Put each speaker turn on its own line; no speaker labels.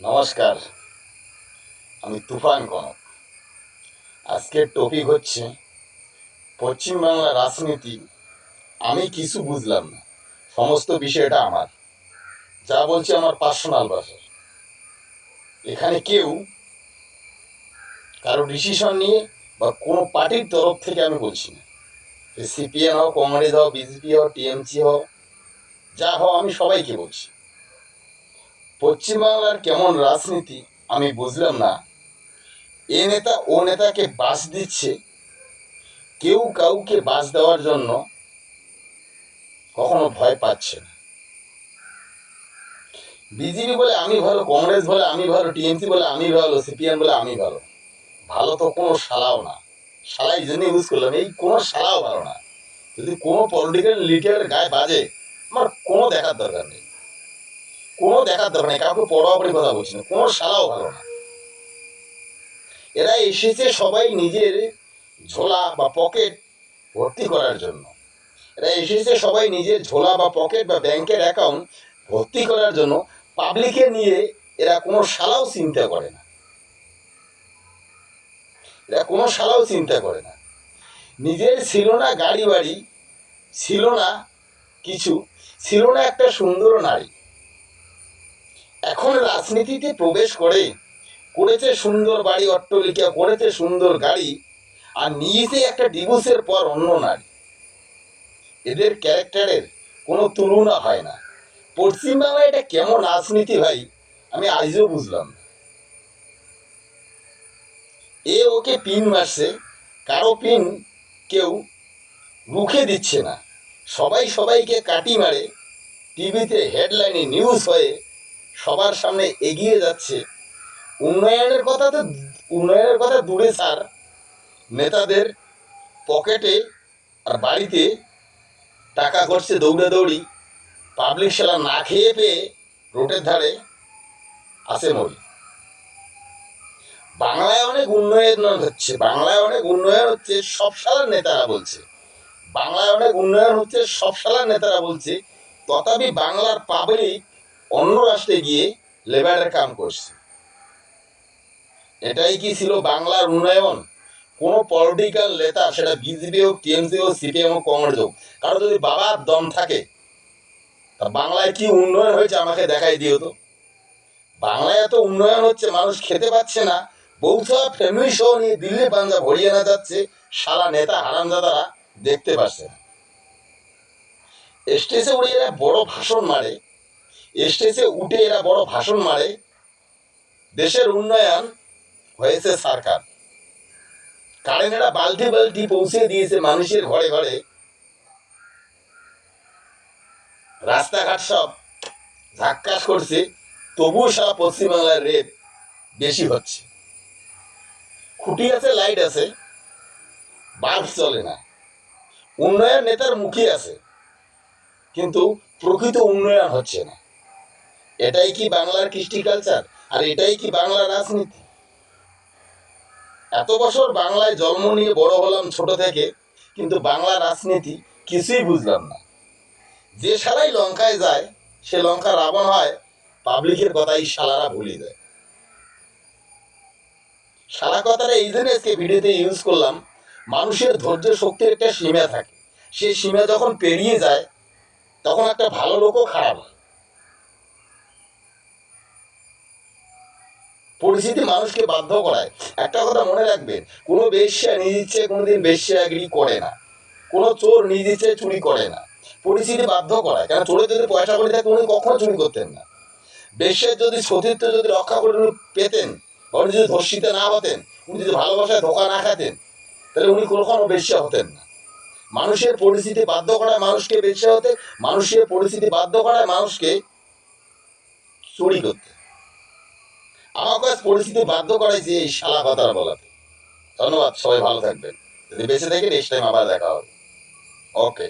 নমস্কার, আমি তুফান কনক। আজকের টপিক হচ্ছে পশ্চিমবাংলার রাজনীতি। আমি কিছু বুঝলাম না, সমস্ত বিষয়টা আমার। যা বলছি আমার পার্সোনাল ভাষা এখানে কেউ কারও ডিসিশন নিয়ে বা কোনো পার্টির তরফ থেকে আমি বলছি না। সিপিএম হোক, কংগ্রেস হোক বিজেপি হোক টিএমসি হোক, যা হোক আমি সবাইকে বলছি। পশ্চিমবাংলার কেমন রাজনীতি, আমি বুঝলাম না। এ নেতা, ও নেতাকে বাস দিচ্ছে। কেউ কাউকে বাস দেওয়ার জন্য কখনো ভয় পাচ্ছে না। বিজেপি বলে আমি ভালো, কংগ্রেস বলে আমি ভালো, টিএমসি বলে আমি ভালো, সিপিএম বলে আমি ভালো। ভালো তো কোনো শালাও না। শালা এই জন্য ইউজ করলাম, এই কোনো শালাও ভালো না। যদি কোনো পলিটিক্যাল লিডারের গায়ে বাজে, আমার কোনো দেখার দরকার নেই। কোনো দেখার দরকার নেই, কাউকে পড়াপড়ি কথা বলছি না, কোনো শালাও ভালো না। এরা এসেছে সবাই নিজের ঝোলা বা পকেট ভর্তি করার জন্য। এরা এসেছে সবাই নিজের ঝোলা বা পকেট বা ব্যাংকের অ্যাকাউন্ট ভর্তি করার জন্য পাবলিকে নিয়ে এরা কোনো শালাও চিন্তা করে না। এরা কোনো শালাও চিন্তা করে না। নিজের ছিল না গাড়ি বাড়ি, ছিল না কিছু, ছিল না একটা সুন্দর নারী। এখন রাজনীতিতে প্রবেশ করে করেছে সুন্দর বাড়ি, অট্টলিকা, করেছে সুন্দর গাড়ি, আর নিয়েছে একটা ডিভোর্সের পর অন্য নারী। এদের ক্যারেক্টারের কোনো তুলনা হয় না। পশ্চিমবাংলায় এটা কেমন রাজনীতি ভাই, আমি আজও বুঝলাম এ ওকে পিন মারছে, কারও পিন কেউ রুখে দিচ্ছে না। সবাই সবাইকে কাটি মারে, টিভিতে হেডলাইনে নিউজ হয়ে সবার সামনে এগিয়ে যাচ্ছে। উন্নয়নের কথা তো উন্নয়নের কথা দূরে স্যার নেতাদের পকেটে আর বাড়িতে টাকা করছে দৌড়াদৌড়ি পাবলিক সেলা না খেয়ে পেয়ে রোডের ধারে আসে মরি। বাংলায় অনেক উন্নয়ন হচ্ছে। বাংলায় অনেক উন্নয়ন হচ্ছে, সব সালার নেতারা বলছে। বাংলায় অনেক উন্নয়ন হচ্ছে, সব সালার নেতারা বলছে। তথাপি বাংলার পাবলিক অন্য রাষ্ট্রে গিয়ে লেবারের কাম করছে। এটাই কি ছিল বাংলার উন্নয়ন? কোন পলিটিক্যাল নেতা, সেটা বিজেপি হোক টিএমসি হোক সিপিএম হোক, কংগ্রেস হোক, কারও যদি বাবার দম থাকে, তা বাংলায় কি উন্নয়ন হয়েছে আমাকে দেখাই দিও তো। বাংলায় এত উন্নয়ন হচ্ছে, মানুষ খেতে পাচ্ছে না। বৌসা ফ্যামিলি সহ নিয়ে দিল্লি পাঞ্জাব হরিয়ানা যাচ্ছে সারা নেতা হারামজাদারা দেখতে পাচ্ছে না। স্টেজে উড়ে এরা বড় ভাষণ মারে স্টেজে উঠে এরা বড় ভাষণ মারে। দেশের উন্নয়ন হয়েছে সরকার। কারেন্ট এরা বালতি বালতি পৌঁছে দিয়েছে মানুষের ঘরে ঘরে। রাস্তাঘাট সব ঝাক্কাস করছে, তবুও সারা পশ্চিমবাংলার রেপ বেশি হচ্ছে। খুঁটি আছে, লাইট আছে, বাল্ব চলে না। উন্নয়ন নেতার মুখে আছে, কিন্তু প্রকৃত উন্নয়ন হচ্ছে না। এটাই কি বাংলার কৃষ্টি কালচার আর এটাই কি বাংলার রাজনীতি? এত বছর বাংলায় জন্ম নিয়ে বড় হলাম ছোট থেকে, কিন্তু বাংলা রাজনীতি কিছুই বুঝলাম না। যে সারাই লঙ্কায় যায়, সে লঙ্কা রাবণ হয়, পাবলিকের কথাই শালারা ভুলে যায়। সারা কথাটা এই জন্য আজকে ভিডিওতে ইউজ করলাম, মানুষের ধৈর্য শক্তির একটা সীমা থাকে। সেই সীমা যখন পেরিয়ে যায়, তখন একটা ভালো লোকও খারাপ হয়। পরিস্থিতি মানুষকে বাধ্য করায়। একটা কথা মনে রাখবেন, কোনো বেশ্যা নিজ ইচ্ছে কোনোদিন বেশ্যাগিরি করে না। কোনো চোর নিজ ইচ্ছে চুরি করে না। পরিস্থিতি বাধ্য করায়। কারণ চোরের যদি পয়সা করে থাকে উনি কখনো চুরি করতেন না। বেশ্যের যদি সতীর্থ যদি রক্ষা করে উনি পেতেন উনি যদি ধর্ষিত না হতেন, উনি যদি ভালোবাসায় ধোকা না খাতেন, তাহলে উনি কখনো বেশ্যা হতেন না। মানুষের পরিস্থিতি বাধ্য করায় মানুষকে বেশ্যা হতে, মানুষের পরিস্থিতি বাধ্য করায় মানুষকে চুরি করতে। আমাকে পরিস্থিতি বাধ্য করাইছে এই শালা কথা বলাতে। ধন্যবাদ, সবাই ভালো থাকবেন। যদি বেঁচে থাকি নেক্সট টাইম আবার দেখা হবে। ওকে